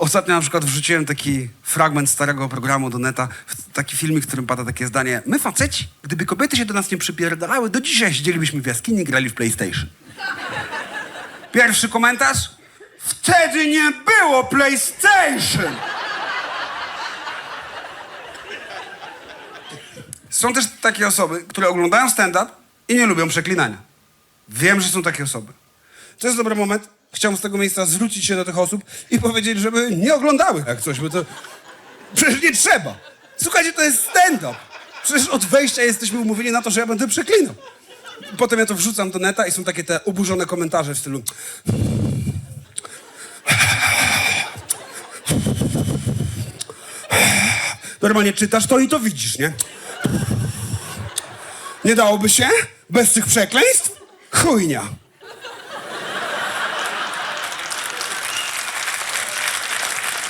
Ostatnio na przykład wrzuciłem taki fragment starego programu do neta, taki filmik, w którym pada takie zdanie. My faceci, gdyby kobiety się do nas nie przypierdalały, do dzisiaj siedzielibyśmy w jaskini i grali w PlayStation. Pierwszy komentarz? Wtedy nie było PlayStation! Są też takie osoby, które oglądają stand-up i nie lubią przeklinania. Wiem, że są takie osoby. To jest dobry moment. Chciałbym z tego miejsca zwrócić się do tych osób i powiedzieć, żeby nie oglądały jak coś, bo to przecież nie trzeba. Słuchajcie, to jest stand-up. Przecież od wejścia jesteśmy umówieni na to, że ja będę przeklinał. Potem ja to wrzucam do neta i są takie te oburzone komentarze w stylu Normalnie czytasz to i to widzisz, nie? Nie dałoby się? Bez tych przekleństw? Chujnia.